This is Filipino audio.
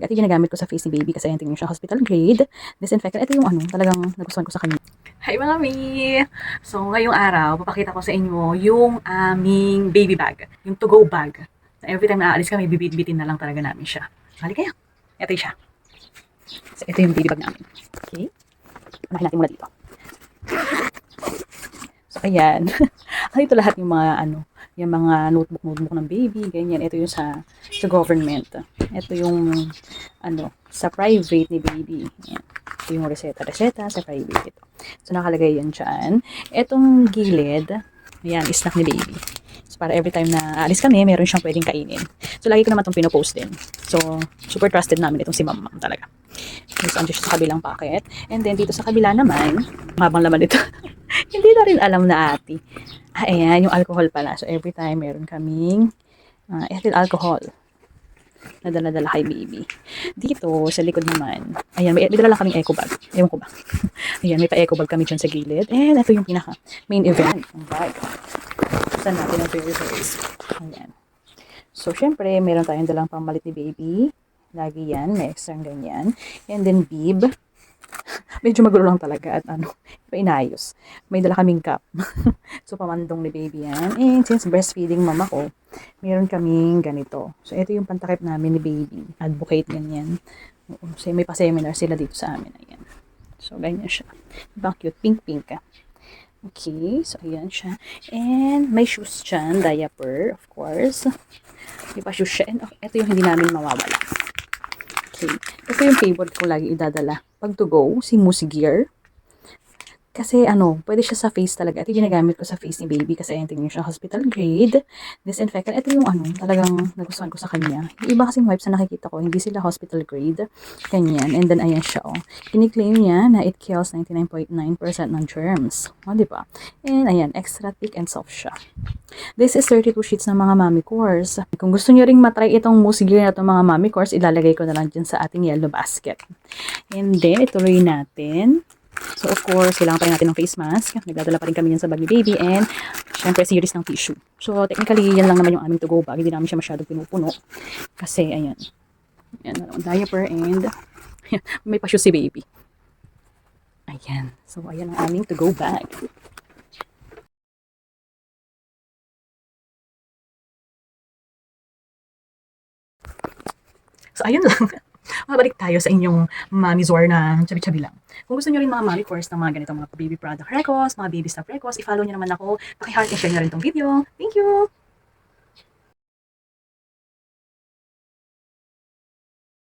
Ito ginagamit ko sa face ni baby kasi ayan tingnan siya hospital grade. Disinfectant. Ito yung ano, talagang nagustuhan ko sa kanya. Hi mga mi! So ngayong araw, papakita ko sa inyo yung aming baby bag. Yung to-go bag. So, every time na aalis kami, bibit-bitin na lang talaga namin siya. Hali kayo. Ito siya. So ito yung baby bag namin. Okay? Unahin natin muna dito. So ayan. Ito lahat yung mga ano, yung mga notebook notebook ng baby, ganyan. Ito yung sa sa government. Ito yung ano, sa private ni baby. Ayan. Ito yung reseta, reseta sa private ito. So nakalagay yan dyan. Itong gilid, ayan, snack ni baby. So para every time na aalis kami, meron siyang pwedeng kainin. So lagi ko naman itong pinopost din. So super trusted namin itong si Ma'am talaga. So andyan siya sa kabilang packet. And then dito sa kabila naman, mabang laman ito. Hindi na rin alam na ate. Ah, ayan, yung alcohol pala. So, every time meron kaming uh, ethyl alcohol na dala-dala kay baby. Dito, sa likod naman, ayan, may, may dala lang kaming eco bag. Ewan ko ba. ayan, may pa-eco bag kami dyan sa gilid. And ito yung pinaka main event ng bag. Saan natin ang very first. Ayan. So, syempre, meron tayong dalang pamalit ni baby. Lagi yan, may extra ganyan. And then, bib medyo magulo lang talaga at ano, pa inayos. May dala kaming cup. so, pamandong ni baby yan. And since breastfeeding mama ko, meron kaming ganito. So, ito yung pantakip namin ni baby. Advocate ganyan. Oo. So, may pa-seminar sila dito sa amin. Ayan. So, ganyan siya. Diba cute? Pink-pink ka. Okay. So, ayan siya. And may shoes dyan. Diaper, of course. May pa shoes siya. And oh, ito yung hindi namin mawawala. Okay. Ito yung favorite ko lagi idadala. Pag to go, si Moose Gear. Kasi ano, pwede siya sa face talaga. Ito ginagamit ko sa face ni baby kasi ayan tingnan siya hospital grade. Disinfectant. Ito yung ano, talagang nagustuhan ko sa kanya. Yung iba kasing wipes na nakikita ko, hindi sila hospital grade. Ganyan. And then ayan siya oh. Kiniklaim niya na it kills 99.9% ng germs. O, di ba? And ayan, extra thick and soft siya. This is 32 sheets ng mga mami course. Kung gusto niyo ring matry itong mousse gear na itong mga mami course, ilalagay ko na lang dyan sa ating yellow basket. And then, ituloy natin. So, of course, kailangan pa rin natin ng face mask. Nagdadala pa rin kami yan sa bag baby. And, syempre, series ng tissue. So, technically, yan lang naman yung aming to-go bag. Hindi namin siya masyadong pinupuno. Kasi, ayan. Ayan, meron diaper and may pa-shoe si baby. Ayan. So, ayan ang aming to-go bag. So, ayun lang. Mabalik tayo sa inyong Mami Zor na chabi-chabi lang. Kung gusto nyo rin mga Mami course ng mga ganitong mga baby product records, mga baby stuff records, i-follow nyo naman ako. Paki-heart and share nyo rin tong video. Thank you!